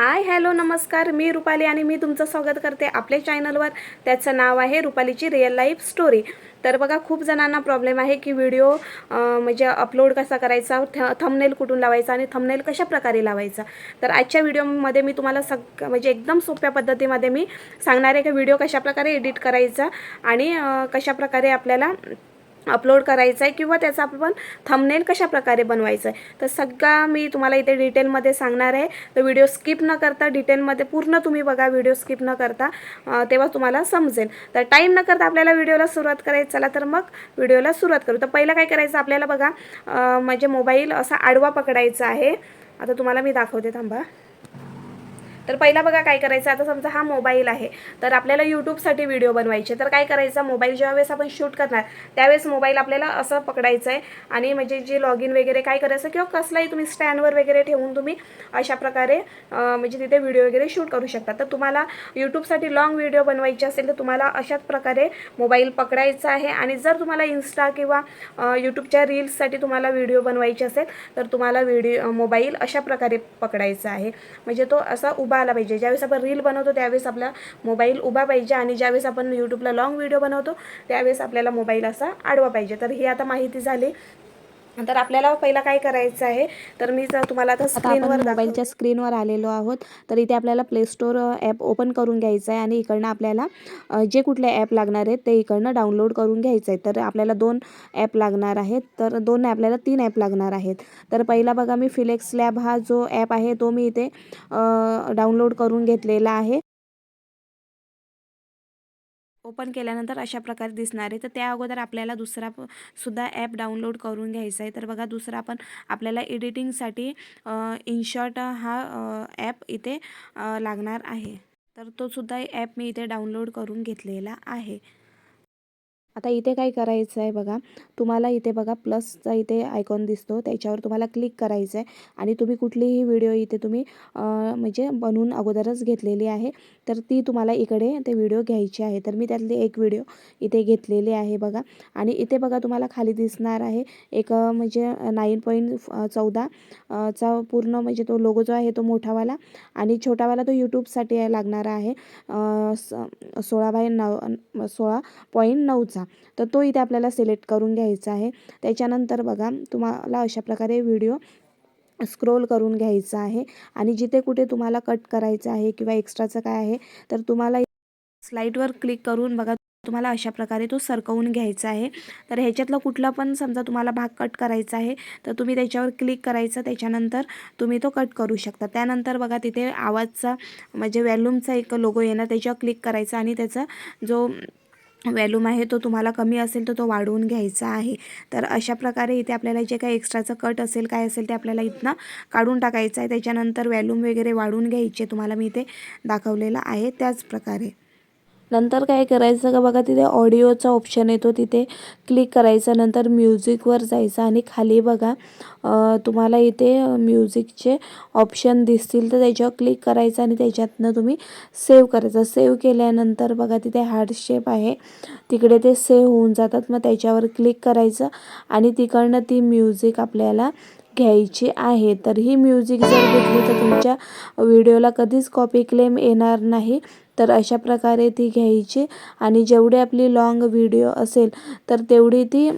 Hi hello नमस्कार. मी रुपाली आणि मी तुमचं स्वागत करते आपल्या चॅनलवर. त्याचं नाव आहे रुपालीची रिअल लाईफ स्टोरी तर बघा खूप जणांना प्रॉब्लेम आहे की व्हिडिओ म्हणजे अपलोड कसा करायचा थ थमनेल कुठून लावायचा आणि थमनेल कशा प्रकारे लावायचा. तर आजच्या व्हिडिओमध्ये मी तुम्हाला सग म्हणजे एकदम सोप्या पद्धतीमध्ये मी सांगणार आहे की व्हिडिओ कशाप्रकारे एडिट करायचा आणि कशाप्रकारे आपल्याला अपलोड करायचं आहे किंवा त्याचा आपण थंबनेल कशाप्रकारे बनवायचं आहे. तर सगळा मी तुम्हाला इथे डिटेलमध्ये सांगणार आहे. तर व्हिडिओ स्किप न करता डिटेलमध्ये पूर्ण तुम्ही बघा व्हिडिओ स्किप न करता तेव्हा तुम्हाला समजेल. तर टाईम न करता आपल्याला व्हिडिओला सुरुवात करायची चला तर मग व्हिडिओला सुरुवात करू. तर पहिलं काय करायचं आपल्याला बघा म्हणजे मोबाईल असा आडवा पकडायचा आहे. आता तुम्हाला मी दाखवते थांबा. तर पहिला बघा काय करायचं आता समजा हा मोबाईल आहे तर आपल्याला यूट्यूबसाठी व्हिडिओ बनवायचे. तर काय करायचं मोबाईल ज्यावेळेस आपण शूट करणार त्यावेळेस मोबाईल आपल्याला असं पकडायचं आहे आणि म्हणजे जे लॉग इन वगैरे काय करायचं किंवा कसलाही तुम्ही स्टँडवर वगैरे ठेवून तुम्ही अशा प्रकारे म्हणजे तिथे व्हिडिओ वगैरे शूट करू शकता. तर तुम्हाला यूट्यूबसाठी लॉंग व्हिडिओ बनवायचे असेल तर तुम्हाला अशाच प्रकारे मोबाईल पकडायचा आहे. आणि जर तुम्हाला इन्स्टा किंवा यूट्यूबच्या रील्ससाठी तुम्हाला व्हिडिओ बनवायचे असेल तर तुम्हाला व्हिडिओ मोबाईल अशा प्रकारे पकडायचा आहे. म्हणजे तो असा उभा आला पाहिजे. ज्यावेळेस आपण रील बनवतो त्यावेळेस आपला मोबाईल उभा पाहिजे आणि ज्यावेळेस आपण यूट्यूबला लाँग व्हिडिओ बनवतो त्यावेळेस आपल्याला मोबाईल असा आडवा पाहिजे. तर ही आता माहिती झाली. तर आपल्याला पहिला काय करायचं आहे? तर मी जर तुम्हाला आता स्क्रीनवर मोबाईलच्या स्क्रीनवर आलेलो आहोत. तर इथे आपल्याला प्ले स्टोअर ॲप ओपन करून घ्यायचं आहे आणि इकडनं आपल्याला जे कुठले ॲप लागणार आहेत ते इकडनं डाउनलोड करून घ्यायचं आहे. तर आपल्याला दोन ॲप लागणार आहेत. तर दोन आपल्याला तीन ॲप लागणार आहेत. तर पहिला बघा मी फिलेक्स लॅब हा जो ॲप आहे तो मी इथे डाउनलोड करून घेतलेला आहे. ओपन केल्यानंतर अशा प्रकारे दिसणार आहे. तर त्या अगोदर आपल्याला दुसरा सुद्धा ॲप डाउनलोड करून घ्यायचा आहे. तर बघा दुसरा पण आपल्याला एडिटिंगसाठी इनशॉट हा ॲप इथे लागणार आहे. तर तो सुद्धा ॲप मी इथे डाउनलोड करून घेतलेला आहे. आता इथे काय करायचं आहे बघा तुम्हाला इथे बघा प्लसचा इथे आयकॉन दिसतो त्याच्यावर तुम्हाला क्लिक करायचं आहे आणि तुम्ही कुठलीही व्हिडिओ इथे तुम्ही म्हणजे बनवून अगोदरच घेतलेली आहे तर ती तुम्हाला इकडे ते व्हिडिओ घ्यायची आहे. तर मी त्यातली एक व्हिडिओ इथे घेतलेली आहे बघा आणि इथे बघा तुम्हाला खाली दिसणार आहे एक म्हणजे नाईन पॉईंट चौदा चा पूर्ण म्हणजे तो लोगो जो आहे तो मोठावाला आणि छोटावाला तो यूट्यूबसाठी लागणार आहे स- सोळा बाय नऊ सोळा पॉईंट नऊचा. तर तो इथे आपल्याला सिलेक्ट करून घ्यायचा आहे. त्याच्यानंतर बघा तुम्हाला अशा प्रकारे व्हिडिओ स्क्रोल करून घ्यायचा आहे. आणि जिथे कुठे तुम्हाला कट करायचं आहे किंवा एक्स्ट्राचं काय आहे तर तुम्हाला स्लाईडवर क्लिक करून बघा तुम्हाला अशा प्रकारे तो सरकवून घ्यायचा आहे. तर ह्याच्यातला कुठला पण समजा तुम्हाला भाग कट करायचा आहे तर तुम्ही त्याच्यावर क्लिक करायचं. त्याच्यानंतर तुम्ही तो कट करू शकता. त्यानंतर बघा तिथे आवाजचा म्हणजे वॅल्यूमचा एक लोगो येणार. त्याच्यावर क्लिक करायचा आणि त्याचा जो वॅल्यूम आहे तो तुम्हाला कमी असेल तर तो वाढवून घ्यायचा आहे. तर अशा प्रकारे इथे आपल्याला जे काही एक्स्ट्राचं कट असेल काय असेल ते आपल्याला इथनं काढून टाकायचं आहे. त्याच्यानंतर वॅल्यूम वगैरे वाढवून घ्यायचे तुम्हाला मी इथे दाखवलेलं आहे त्याच प्रकारे. नंतर काय करायचं का बघा तिथे ऑडिओचा ऑप्शन येतो तिथे क्लिक करायचं नंतर म्युझिकवर जायचं आणि खाली बघा तुम्हाला इथे म्युझिकचे ऑप्शन दिसतील तर त्याच्यावर क्लिक करायचं आणि त्याच्यातनं तुम्ही सेव्ह करायचं. सेव्ह केल्यानंतर बघा तिथे हार्ट शेप आहे तिकडे ते सेव्ह होऊन जातात मग त्याच्यावर क्लिक करायचं आणि तिकडनं ती म्युझिक आपल्याला घ्यायची आहे. तर ही म्युझिक जर घेतली तर तुमच्या व्हिडिओला कधीच कॉपी क्लेम येणार नाही. तर अशा प्रकारे ती घ्यायची आणि जेवढी आपली लॉंग व्हिडिओ असेल तर तेवढी ती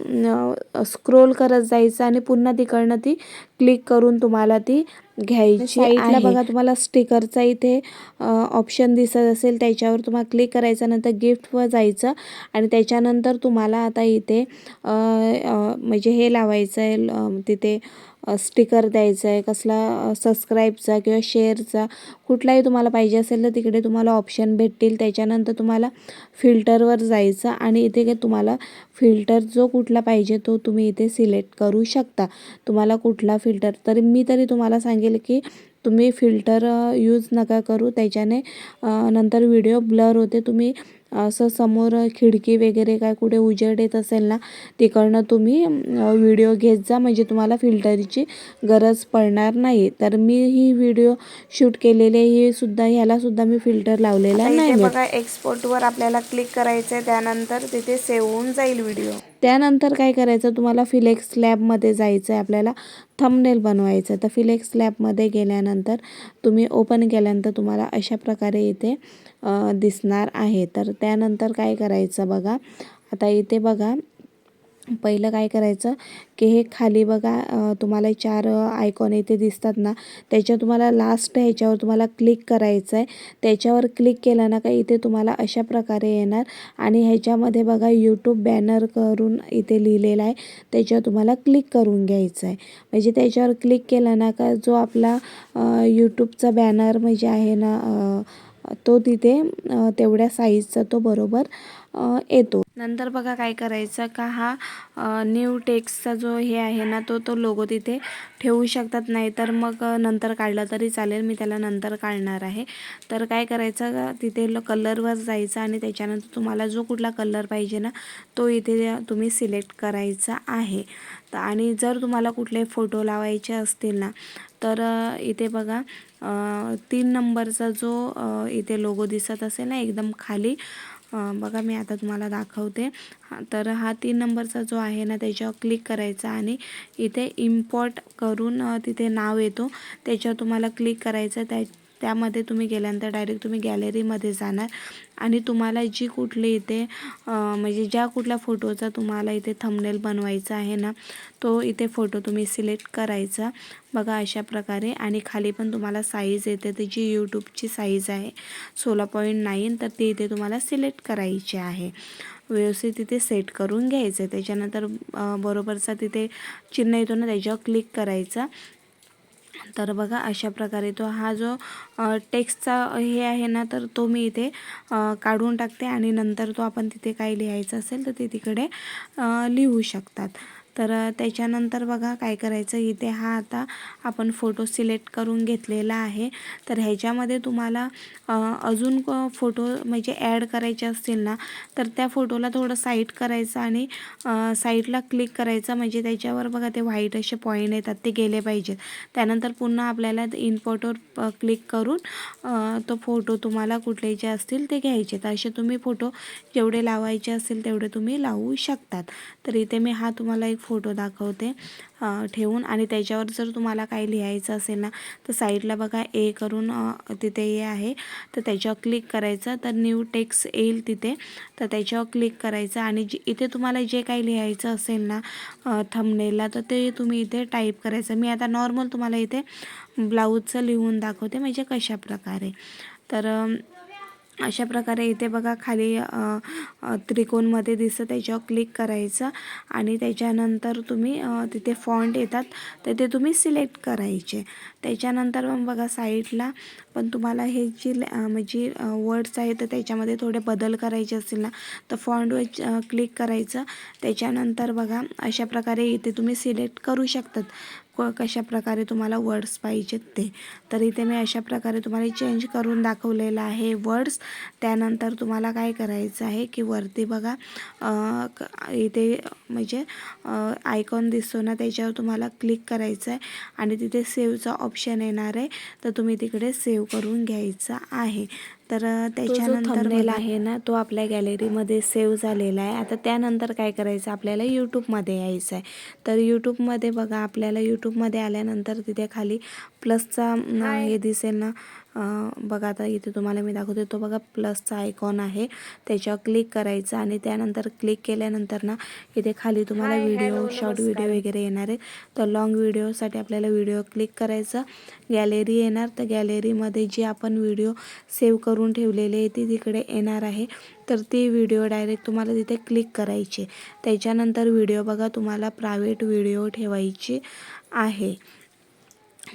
स्क्रोल करत जायचं आणि पुन्हा तिकडनं ती क्लिक करून तुम्हाला ती घ्यायची आहे. बघा तुम्हाला स्टिकरचा इथे ऑप्शन दिसत असेल त्याच्यावर तुम्हाला क्लिक करायचं नंतर गिफ्टवर जायचं आणि त्याच्यानंतर तुम्हाला आता इथे म्हणजे हे लावायचं आहे तिथे स्टिकर द्यायचं आहे कसला सबस्क्राईबचा किंवा शेअरचा कुठलाही तुम्हाला पाहिजे असेल तर तिकडे तुम्हाला ऑप्शन भेटतील. त्याच्यानंतर तुम्हाला फिल्टरवर जायचं आणि इथे काय तुम्हाला फिल्टर जो कुठला पाहिजे तो तुम्ही इथे सिलेक्ट करू शकता. तुम्हाला कुठला फिल्टर तरी मी तरी तुम्हाला सांगेल की तुम्ही फिल्टर यूज नका करू. त्याच्याने नंतर व्हिडिओ ब्लर होते तुम्ही असं समोर खिडकी वगैरे काय कुठे उजेड येत असेल ना तिकडनं तुम्ही व्हिडिओ घेत जा. म्हणजे तुम्हाला फिल्टरची गरज पडणार नाही. तर मी ही व्हिडिओ शूट केलेली ही सुद्धा ह्याला सुद्धा मी फिल्टर लावलेला नाही. बघा एक्सपोर्टवर आपल्याला क्लिक करायचं आहे त्यानंतर तिथे सेव्ह होऊन जाईल व्हिडिओ त्यानंतर काय करायचं? तुम्हाला फिलेक्स लॅबमध्ये जायचं आहे आपल्याला. थंबनेल बनवायचं. तर फिलेक्स लॅबमध्ये गेल्यानंतर तुम्ही ओपन केल्यानंतर तुम्हाला अशा प्रकारे इथे दिसणार आहे. तर त्यानंतर काय करायचं बघा? आता इथे बघा पहिलं काय करायचं की हे खाली बघा तुम्हाला चार आयकॉन इथे दिसतात ना त्याच्या तुम्हाला लास्ट ह्याच्यावर तुम्हाला क्लिक करायचं आहे त्याच्यावर क्लिक केलं ना का इथे तुम्हाला अशा प्रकारे येणार. आणि ह्याच्यामध्ये बघा यूट्यूब बॅनर करून इथे लिहिलेलं आहे. त्याच्यावर तुम्हाला क्लिक करून घ्यायचं आहे म्हणजे त्याच्यावर क्लिक केलं ना का जो आपला यूट्यूबचा बॅनर म्हणजे आहे ना तो तिथे तेवढ्या साईजचा तो बरोबर येतो. नंतर बघा काय करायचं का हा न्यू टेक्सचा जो हे आहे ना तो तो लोगो तिथे ठेवू शकतात. नाही तर मग नंतर काढला तरी चालेल. मी त्याला नंतर काढणार आहे. तर काय करायचं का तिथे कलरवर जायचं आणि त्याच्यानंतर तुम्हाला जो कुठला कलर पाहिजे ना तो इथे तुम्ही सिलेक्ट करायचा आहे. तर आणि जर तुम्हाला कुठले फोटो लावायचे असतील ना तर इथे बघा तीन नंबरचा जो इथे लोगो दिसत असेल ना एकदम खाली. बघा मी आता तुम्हाला दाखवते. तर हा तीन नंबरचा जो आहे ना त्याच्यावर क्लिक करायचा आणि इथे इम्पॉर्ट करून तिथे नाव येतो. त्याच्यावर तुम्हाला क्लिक करायचं त्या त्यामध्ये तुम्ही गेल्यानंतर डायरेक्ट तुम्ही गॅलरीमध्ये जाणार. आणि तुम्हाला जी कुठली इथे म्हणजे ज्या कुठल्या फोटोचा तुम्हाला इथे थंबनेल बनवायचा आहे ना तो इथे फोटो तुम्ही सिलेक्ट करायचा. बघा अशा प्रकारे. आणि खाली पण तुम्हाला साईज येते. त्याची यूट्यूबची साईज आहे सोळा पॉईंट नाईन तर ती इथे तुम्हाला सिलेक्ट करायची आहे. व्यवस्थित तिथे सेट करून घ्यायचं. त्याच्यानंतर बरोबरचा तिथे चिन्ह येतो ना त्याच्यावर क्लिक करायचा. तर बघा अशा प्रकारे तो हा जो टेक्स्टचा हे आहे ना तर तो मी इथे काढून टाकते आणि नंतर तो आपण तिथे काय लिहायचं असेल तर ते तिकडे लिहू शकतात. तर त्याच्यानंतर बघा काय करायचं इथे हा आता आपण फोटो सिलेक्ट करून घेतलेला आहे. तर ह्याच्यामध्ये तुम्हाला अजून क- फोटो म्हणजे ॲड करायचे असतील ना तर त्या फोटोला थोडं साईट करायचं आणि साईटला क्लिक करायचं. म्हणजे त्याच्यावर बघा ते व्हाईट असे पॉईंट येतात ते गेले पाहिजेत. त्यानंतर पुन्हा आपल्याला इनपोर्टवर क्लिक करून तो फोटो तुम्हाला कुठले जे असतील ते घ्यायचे. तर असे तुम्ही फोटो जेवढे लावायचे असतील तेवढे तुम्ही लावू शकतात. तर इथे मी हा तुम्हाला एक फोटो दाखवते ठेवून. आणि त्याच्यावर जर तुम्हाला काही लिहायचं असेल ना तर साईडला बघा ए करून तिथे हे आहे. तर त्याच्यावर क्लिक करायचं. तर न्यू टेक्स्ट येईल तिथे. तर त्याच्यावर क्लिक करायचं. आणि जे इथे तुम्हाला जे काही लिहायचं असेल ना थंबनेलला तर ते तुम्ही इथे टाईप करायचं. मी आता नॉर्मल तुम्हाला इथे ब्लाऊजचं लिहून दाखवते. म्हणजे कशा प्रकारे. तर अशा प्रकारे इथे बघा खाली त्रिकोणमध्ये दिसतं त्याच्यावर क्लिक करायचं आणि त्याच्यानंतर तुम्ही तिथे फॉन्ट येतात तर ते तुम्ही सिलेक्ट करायचे. त्याच्यानंतर मग बघा साईडला पण तुम्हाला हे जी म्हणजे वर्ड्स आहेत तर त्याच्यामध्ये थोडे बदल करायचे असतील ना तर फॉन्टवर क्लिक करायचं. त्याच्यानंतर बघा अशा प्रकारे इथे तुम्ही सिलेक्ट करू शकतात. क कशा प्रकारे तुम्हाला वर्ड्स पाहिजेत ते. तर इथे मी अशा प्रकारे तुम्हाला चेंज करून दाखवलेलं आहे. वर्ड्स त्यानंतर तुम्हाला काय करायचं आहे की वरती बघा इथे म्हणजे आयकॉन दिसतो ना त्याच्यावर तुम्हाला क्लिक करायचं आहे आणि तिथे सेव्हचा ऑप्शन येणार आहे. तर तुम्ही तिकडे सेव्ह करून घ्यायचा आहे. तर त्याच्यानंतर बघा- आहे ना तो आपल्या गॅलरीमध्ये सेव्ह झालेला आहे. आता त्यानंतर काय करायचं? आपल्याला यूट्यूबमध्ये यायचं आहे तर यूट्यूबमध्ये बघा आपल्याला यूट्यूबमध्ये आल्यानंतर तिथे खाली प्लसचा हे दिसेल ना बघा आता इथे तुम्हाला मी दाखवते तो बघा प्लसचा आयकॉन आहे. त्याच्यावर क्लिक करायचं आणि त्यानंतर क्लिक केल्यानंतर ना इथे खाली तुम्हाला व्हिडिओ शॉर्ट व्हिडिओ वगैरे येणार आहे तर लॉंग व्हिडिओसाठी आपल्याला व्हिडिओ क्लिक करायचं. गॅलरी येणार. तर गॅलरीमध्ये जी आपण व्हिडिओ सेव्ह करून ठेवलेली आहे ती तिकडे येणार आहे. तर ती व्हिडिओ डायरेक्ट तुम्हाला तिथे क्लिक करायची. त्याच्यानंतर व्हिडिओ बघा तुम्हाला प्रायव्हेट व्हिडिओ ठेवायची आहे.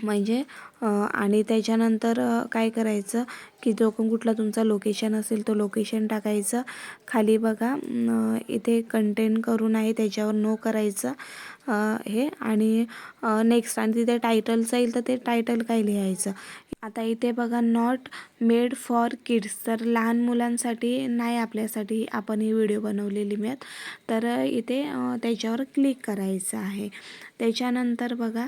म्हणजे आणि त्याच्यानंतर काय करायचं? की जो पण कुठला तुमचा लोकेशन असेल तो लोकेशन टाकायचं. खाली बघा इथे कंटेन करून आहे त्याच्यावर नो करायचं हे. आणि नेक्स्ट आणि तिथे टायटलचं येईल तर ते टायटल काय लिहायचं? आता इथे बघा नॉट मेड फॉर किड्स तर लहान मुलांसाठी नाही आपल्यासाठी आपण ही व्हिडिओ बनवलेली मिळत. तर इथे त्याच्यावर क्लिक करायचं आहे. त्याच्यानंतर बघा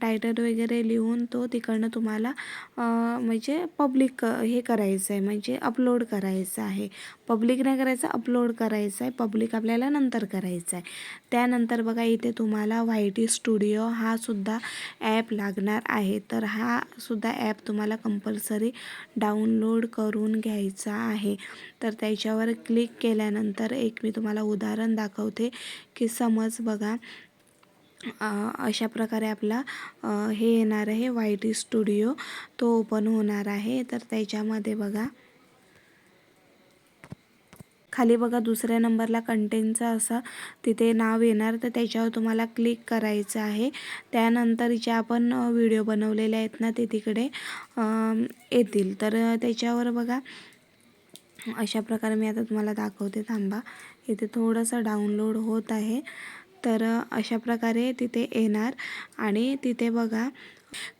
टायटल वगैरे लिहून तो तिकडनं तुम्हाला म्हणजे पब्लिक हे म्हणजे करायचं आहे म्हणजे अपलोड करायचं आहे. पब्लिक नाही करायचं अपलोड करायचं आहे पब्लिक आपल्याला नंतर करायचं आहे त्यानंतर बघा इथे तुम्हाला वाय टी स्टुडिओ हा सुद्धा ॲप लागणार आहे. तर हा सुद्धा ॲप तुम्हाला कंपल्सरी डाउनलोड करून घ्यायचा आहे. तर त्याच्यावर क्लिक केल्यानंतर एक मी तुम्हाला उदाहरण दाखवते की समज बघा अशा प्रकारे आपला हे येणार आहे वाय टी स्टुडिओ तो ओपन होणार आहे. तर त्याच्यामध्ये बघा. खाली बघा दुसऱ्या नंबरला कंटेंटचा असं तिथे नाव येणार. तर त्याच्यावर तुम्हाला क्लिक करायचं आहे. त्यानंतर जे आपण व्हिडिओ बनवलेले आहेत ना ते तिकडे येतील. तर त्याच्यावर बघा. अशा प्रकारे मी आता तुम्हाला दाखवते. थांबा. इथे थोडंसं डाउनलोड होत आहे. तर अशा प्रकारे तिथे येणार. आणि तिथे बघा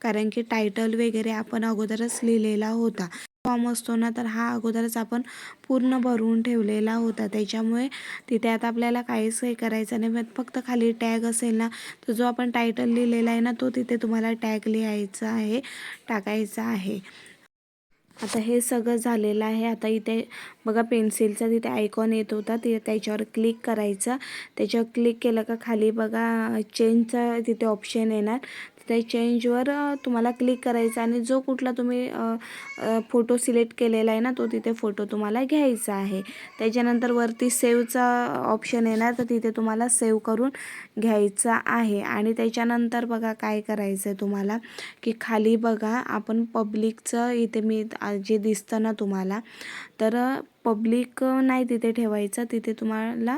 कारण की टायटल वगैरे आपण अगोदरच लिहिलेला होता. फॉर्म असतो ना तर हा अगोदरच आपण पूर्ण भरून ठेवलेला होता. त्याच्यामुळे तिथे आता आपल्याला काहीच हे करायचं नाही. मग फक्त खाली टॅग असेल ना तर जो आपण टायटल लिहिलेला आहे ना तो तिथे तुम्हाला टॅग लिहायचा आहे टाकायचा आहे. आता हे सगळं झालेलं आहे. आता इथे बघा पेन्सिलचा तिथे आयकॉन येत होता. ते त्याच्यावर क्लिक करायचं. त्याच्यावर क्लिक केलं का खाली बघा चेंजचा तिथे ऑप्शन येणार. त्या चेंजवर तुम्हाला क्लिक करायचं आणि जो कुठला तुम्ही फोटो सिलेक्ट केलेला आहे ना तो तिथे फोटो तुम्हाला घ्यायचा आहे. त्याच्यानंतर वरती सेवचा ऑप्शन येणार तर तिथे तुम्हाला सेव्ह करून घ्यायचा आहे. आणि त्याच्यानंतर बघा काय करायचं आहे तुम्हाला की खाली बघा आपण पब्लिकचं इथे मी जे दिसतं ना तुम्हाला तर पब्लिक नाही तिथे ठेवायचं. तिथे तुम्हाला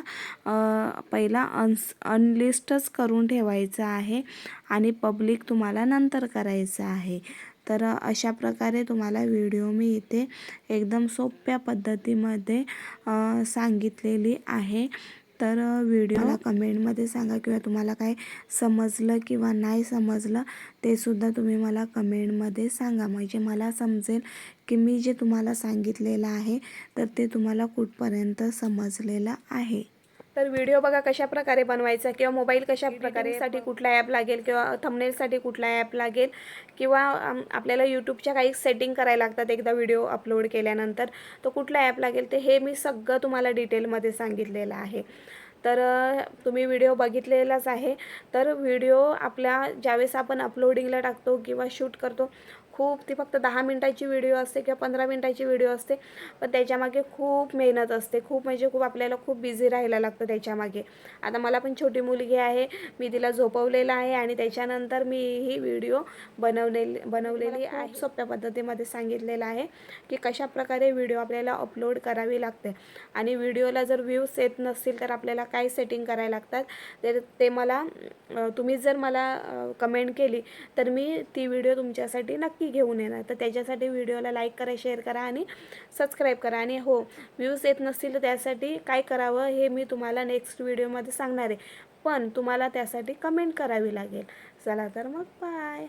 पहिला अनस अनलिस्टच करून ठेवायचं आहे आणि पब्लिक तुम्हाला नंतर करायचं आहे. तर अशा प्रकारे तुम्हाला व्हिडिओ मी इथे एकदम सोप्या पद्धतीमध्ये सांगितलेली आहे. तर व्हिडिओला कमेंटमध्ये सांगा किंवा तुम्हाला काय समजलं किंवा नाही समजलं ते सुद्धा तुम्ही मला कमेंटमध्ये सांगा. म्हणजे मला समजेल की मी जे तुम्हाला सांगितलेलं आहे तर ते तुम्हाला कुठपर्यंत समजलेलं आहे. तर व्हिडिओ बघा कशा प्रकारे बनवायचा किंवा मोबाईल कशा प्रकारे साठी कुठला ॲप लागेल किंवा थंबनेलसाठी कुठला ॲप लागेल किंवा आपल्याला यूट्यूबच्या काही सेटिंग करायला लागतात एकदा व्हिडिओ अपलोड केल्यानंतर तो कुठला ॲप लागेल ते हे मी सगळं तुम्हाला डिटेलमध्ये सांगितलेलं आहे. तर तुम्ही व्हिडिओ बघितलेलाच आहे. तर व्हिडिओ आपल्या ज्यावेळेस आपण अपलोडिंगला टाकतो किंवा शूट करतो खूप ती फक्त दहा मिनटाची व्हिडिओ असते किंवा पंधरा मिनटाची व्हिडिओ असते पण त्याच्यामागे खूप मेहनत असते. खूप म्हणजे खूप आपल्याला खूप बिझी राहायला लागतं त्याच्यामागे. आता मला पण छोटी मुलगी आहे मी तिला झोपवलेलं आहे आणि त्याच्यानंतर मी ही व्हिडिओ बनवलेली बनवलेली आहे. सोप्या पद्धतीमध्ये सांगितलेलं आहे की कशा प्रकारे व्हिडिओ आपल्याला अपलोड करावी लागते. आणि व्हिडिओला जर व्ह्यूज येत नसतील तर आपल्याला काय सेटिंग करायला लागतात? तर ते मला तुम्ही जर मला कमेंट केली तर मी ती व्हिडिओ तुमच्यासाठी नक्की घेऊन येणार. तर त्याच्यासाठी व्हिडिओला लाईक करा शेअर करा आणि सबस्क्राईब करा. आणि हो व्ह्यूज येत नसतील तर त्यासाठी काय करावं हे मी तुम्हाला नेक्स्ट व्हिडिओमध्ये सांगणार आहे. पण तुम्हाला त्यासाठी कमेंट करावी लागेल. चला तर मग बाय